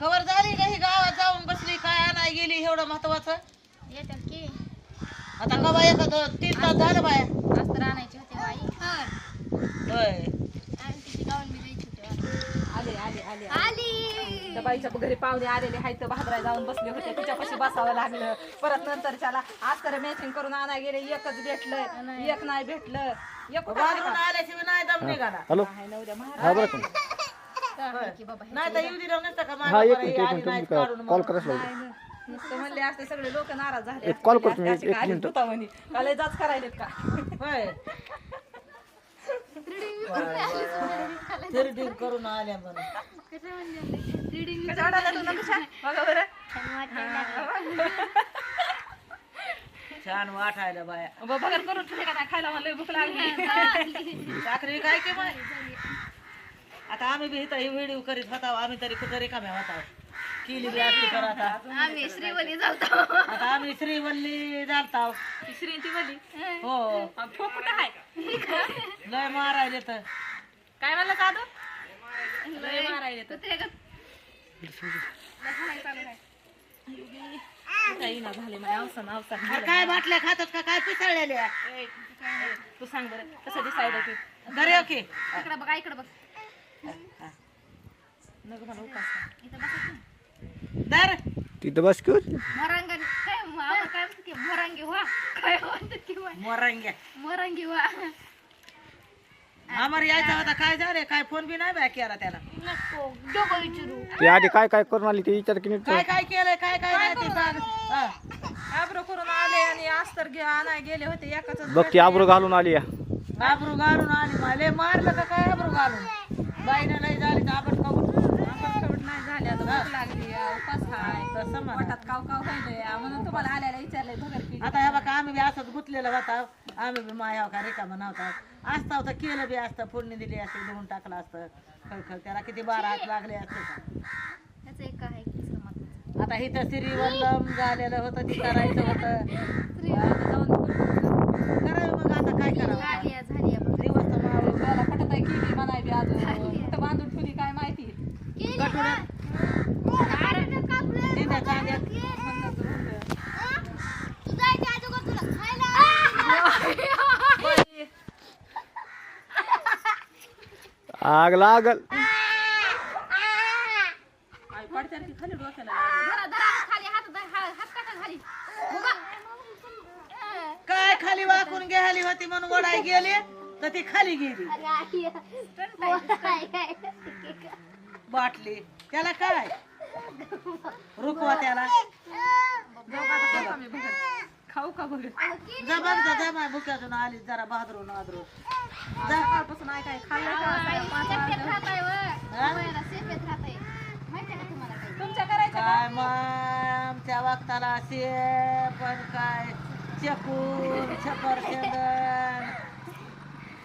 Cover झाली का ही गावात जाऊन बसली? काय आणाय गेली एवढं महत्वाचं? येतात की. आता कवा एखादं तीन तास झालं बाया. अस्तर आणायचे होते बाई. होय. आणि तिची गाऊन बी द्यायची होती आले आले आले आली. त्या बाईच्या घरी पाहुणे आलेले हाय तर भादराय जाऊन बसले होते. तिच्यापाशी बसावं लागलं. परत नंतर त्याला आज तर मॅचिंग करून आणाय गेले. एकच भेटलं. एक नाही भेटलं. एक आल्याशिवाय नाही दम निघाला. हॅलो. आहे ना उद्या महाराज. नाही तर येऊ दिलं नसतं का हा एक मिनिट एक मिनिट तुम्ही कॉल. करायच लागले. नुसतं म्हणले असते सगळे लोक नाराज झाले. एक. करतो मी, एक मिनिट. म्हणे. लय जाच करायलेत का? होय. थ्रेडिंग करून आल्या म्हणून. कसं म्हणलं रिडिंग कशा वाटायला तुला? कशा? बघा बरं. छान वाटायला बाया. ब- बघा करून ठेवले का नाही? खायला मला लय भूक लागली. साखरी काय की बाय आता आम्ही बी इथं व्हिडिओ करीत होता आम्ही तरी कुठं रिकाम्या होता केली बी तर आता आम्ही श्रीवली जातो आता आम्ही श्रीवल्ली श्रींती बोली हो. आहे लय मारायले तर काय म्हणलं साधू? लय मारायले तर काय बाटल्या खातात का? काय पिसळलेल्या? तू सांग बरं कसं दिसायला ते? घरी ओके इकडं बघ इकडं बघ. दर. तिथं बस की होती. मोरांगण. काय आम्हाला काय म्हणतात की मोरांगी व्हा. काय म्हणतात की व्हा? मोरंग्या. मोरांगी व्हा. आम्हाला यायचा होता काय झाले काय फोन बी नाही बॅक केला त्याला. नको डोकं विचारू. ते आधी काय काय करून आली ते? विचार की काय काय केलंय काय काय नाही ते सांग हा. आब्रो करून आले आणि अस्तर घे आणाय गेले होते एकाच बघ ती आबरू घालून आली या. आबरू घालून आली मला मारलं का काय आबरू घालून? बाईनं नाही झाली तर आपण खाऊ नाही भूक लागली उपास हाय. तसं म्हणा. पोटात काव काव व्हायलंय. आ, म्हणून तुम्हाला आल्याला विचारलंय भगर की आता ह्या बघा आम्ही बी असंच गुतलेलं होता. आम्ही बी माया का रिकामा नव्हता. असता होता केलं बी असतं फोडणी दिली असते धुवून टाकलं असतं. खळखळ त्याला किती बारा हात लागले असते. का त्याचं एक आहे. आता इथं श्रीवल्लम झालेलं होतं ती करायचं होतं. करावं मग आता काय करावं? झाली आहे, झाली आहे. दिवस तर काय केली म्हणाय बी अजून. खाली. उभा. काय खाली वाकून घ्यायली होती म्हणून वडाय गेले तर ती खाली गेली बाटली. त्याला काय? रुकवा त्याला. खाऊ का बघ जा बघ जा जा माझ्या भुक्यातून आली जरा बहादरून आदरून. सकाळपासून आई काय खाल्लं का? सेफेत राहताय व. हा? वयाला सेफेत राहताय. माहितीये का तुम्हाला काही? तुमच्या करायचं काय मग? आमच्या वक्ताला असे पण काय? चकून छपर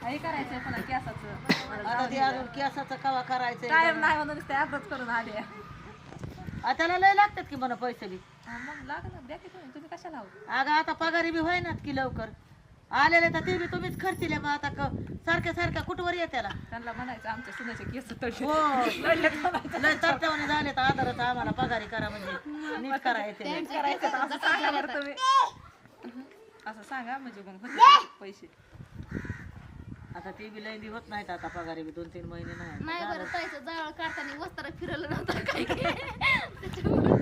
हे करायचंय केसाचं. आता ते अजून केसाचं कवा करायचंय? टाइम नाही म्हणून नुसते करून आले. त्याला लय लागतात की म्हणा पैसे बी. हा, मग लागलं द्या की तुम्ही. तुम्ही कशाला अगं आता पगारी बी होईनात की लवकर. आलेले तर ते बी तुम्हीच खर्चिले मग आता क- सारख्या सारख्या कुठवर ये त्याला? त्यांना म्हणायचं आमच्या सुनाचे केस तळले हो. तळलेत म्हणायचं. लय तरतवणे झाले तर आदरच आम्हाला पगारी करा म्हणजे. नीट करा येते नीट करायचं तर असं सांगा बरं तुम्ही. असं सांगा म्हणजे मग पैसे. आता ते बी लय बी होत नाहीत आता पगारी बी दोन तीन महिने नाही. नाही बरं ताईचं जाळ काढताना वस्त्र फिरवलं नव्हतं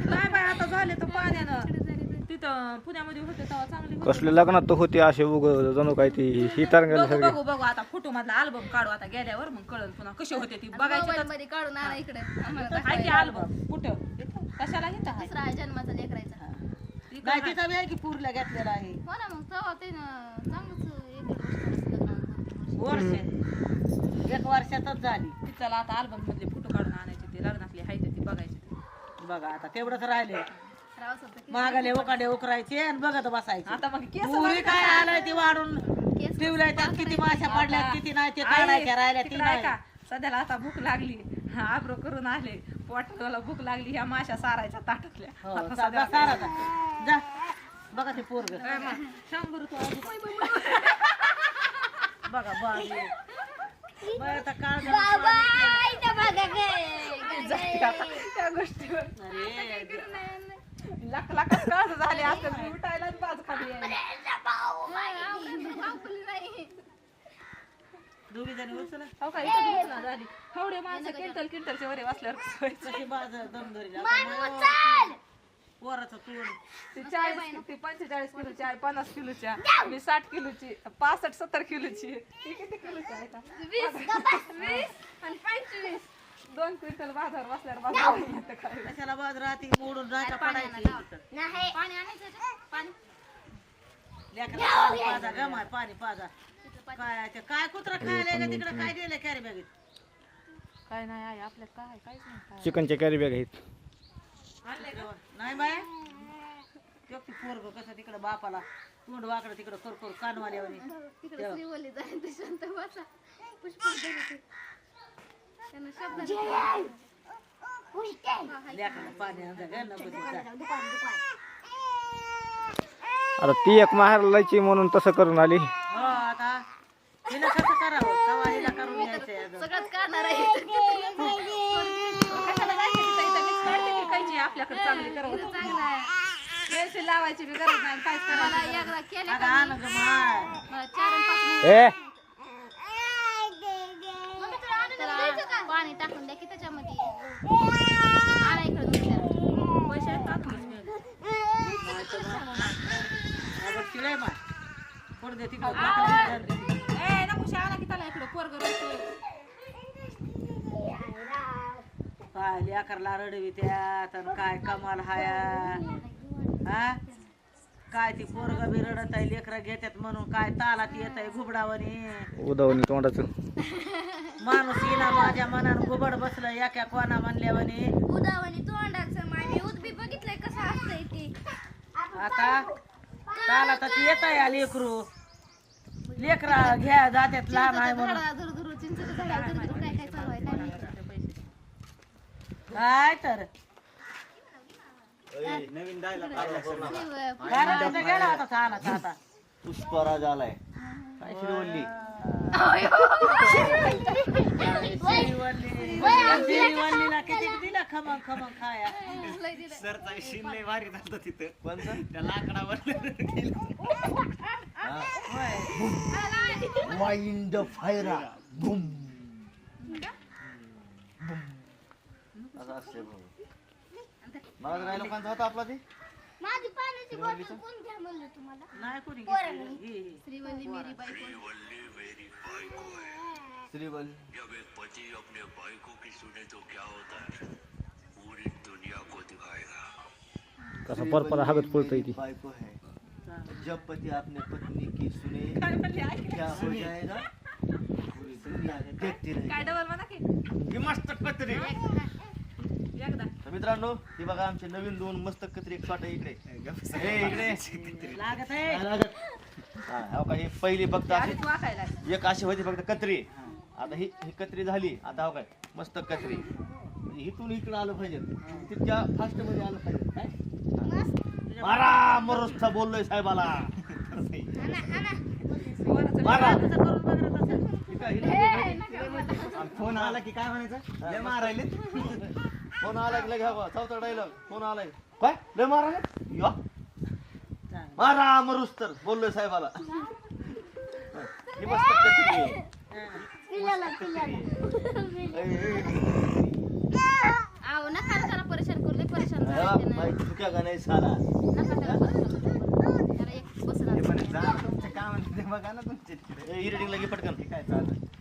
नाही बाय आता झाले तर पाण्यानं. तिथं पुण्यामध्ये होते तेव्हा चांगली होती. कसले लग्नात तर होते असे उग जणू काय ती ही तर बघू बघू बघू आता फोटो मधला अल्बम काढू आता गेल्यावर मग कळल पुन्हा कशी होते ती. बघायची काढून आणा इकडे. अल्बम कुठं? कशाला दुसरा आहे जन्माचा लेकरायचा. नाही तिचा की पूरला घेतलेला आहे. हो ना मग तेव्हा ते दीड एक वर्षातच झाली. ती चला आता अल्बम मधले फोटो काढून आणायचे ते. लग्नातले हाय ते बघायची बघा आता तेवढंच राहिले. महागाले उकाडे उकरायचे आणि बघत बसायचे. आता मग केस पुरी काय आलंय ती वाढून? केस ठेवलंय त्यात किती माश्या पडल्यात किती नाही ते काढायच्या राहिल्या ती तिकडं नाही. का सध्याला आता भूक लागली. हा आब्रो करून आले. पोटाला भूक लागली. ह्या माशा सारायच्या ताटातल्या. हो आता सा- सध्याला सारा जा. जा. बघा ते पोरग. शंभर रुपये. बघा बाई बरं आता काळ बाबा, इथं बघा काय. वाईट झाली आता त्या गोष्टीवर. अरे लाख लाखात काळज झाले असं मी उठायलाच बाजू खाली यायला. दोघी जणी उचला. हो का इथं बी घटना झाली एवढे माणसं क्विंटल क्विंटलच्या वरे बसल्यावर कसं व्हायचं? कशी बाज दम पोराचं तोड. ती चाळीस ती पंचेचाळीस किलोची आहे पन्नास किलोची मी साठ किलोची पासष्ट सत्तर किलोची ती किती किलोची आहे? का दोन क्विंटल बाजार बसल्यावर बाजार येतं काय कशाला बाज राहती? मोडून राहता पडायची पाणी आणायचं का? पाणी. लेकरं पाणी पाजा गमाय पाणी पाजा. काय ते काय कुत्रा खायला का तिकडे? काय दिलं कॅरी बॅगेत काय नाही आहे आपल्यात काय काहीच नाही काय चिकनच्या कॅरी बॅग आहेत. आणले का नाही बाय? तो ती पोरग कसं तिकडं बापाला तोंड वाकडं तिकडं कर कर श्रीवल्ली जाईल ते शांत बसा. पुष्प त्यांना शब्द लेकराला पाणी आणता का नको तिथं. आता ती एक माहेरलायची म्हणून तसं करून आली हो आता हिला कसं करावं कवा हिला करून यायचंय अगं. सगळंच करणार आहे कशाला जायचं तिथं इथं मीच काढते की खायची आपल्याकडे चांगली करवत चांगलं आहे पेन्सिल लावायची बी गरज नाही काहीच करायचं मला एकदा केलं अगं का आण गं माय मला चार आणि पाच महिने ए मम्मी तुला आणून द्यायचं का? पाणी टाकून द्या की त्याच्यामध्ये आणा इकडं दुसऱ्या. पैसे आहेत का तुझे? अगं तिलाय माय कोण दे तिकडं बाकड्या दे तिकडं. ए नको शाळा की त्याला इकडे पोरग रडतोय काय लेकरला रडवी त्यात आणि काय कमाल हाया हा? काय ती पोरग बी रडत आहे लेकरं घेतात म्हणून काय तालात येत आहे घुबडावणी? उदावणी तोंडाचं. माणूस येणार माझ्या मनानं घुबड बसलं एका कोणा म्हणल्यावानी. उदावणी तोंडाचं माने उदबी बघितलंय कसं असतंय ते. आता तालात येत आहे लेकरू. लेकरा घ्या जात्यात लहान आहे म्हणून. काय तर? रडायचं गेला आता चाला आता पुष्पराज आलाय. काय. भारी झालं तिथं. कोणतं? त्या लाकडावर माइंड फायरा बुम असं असते मला काय लोकांचा होता आपला ते? माझी पाण्याची बॉटल कोण घ्या म्हणलं तुम्हाला? नाही कोणी घेतलं. हे, हे. श्रीवल्ली मेरी बायको. श्रीवल्ली जब एक पति अपने बाइको की सुने तो क्या होता है? पूरी दुनिया को दिखाएगा। कसा परपरा हागत पळतोय ती. बाइको है। जब पति अपने पत्नी की सुने क्या हो जाएगा? पूरी दुनिया देखती काय रहेगी डबल म्हणा की? ही मस्त कत्री। एकदा तर मित्रांनो ही बघा आमचे नवीन दोन मस्त कत्री एक इकडे. हे इकडे. लागत आहे. हा, हो का ही पहिली फक्त अशी आधीच वाकायला एक अशी होती फक्त कत्री. आता ही ही कत्री झाली. आता हो काय मस्त कत्री. म्हणजे इथून इकडं आलं पाहिजे. तितक्या फास्टमध्ये आलं पाहिजे. काय? मारा मरुस्थ बोललोय साहेबाला. मारा हिला- फोन आला की काय म्हणायचं? लय मारायले फोन आला की लगे हा चौथा डायलॉग फोन आलाय. काय? लय मारा ना? या. मारा मरुस्तर बोललोय साहेबाला. ही मस्त कत्री आहे. ए, ए, आहो नका रे त्याला परेशान करू. दे परेशान करायचं नाही. चुक्या का नाही साला? नका त्याला परेशान करू. त्याला एक बसला जा तुमचे काय म्हणते ते बघा ना तुमचे तिकडे. ए, इरिटिंग लगे पटकन. काय चाललं.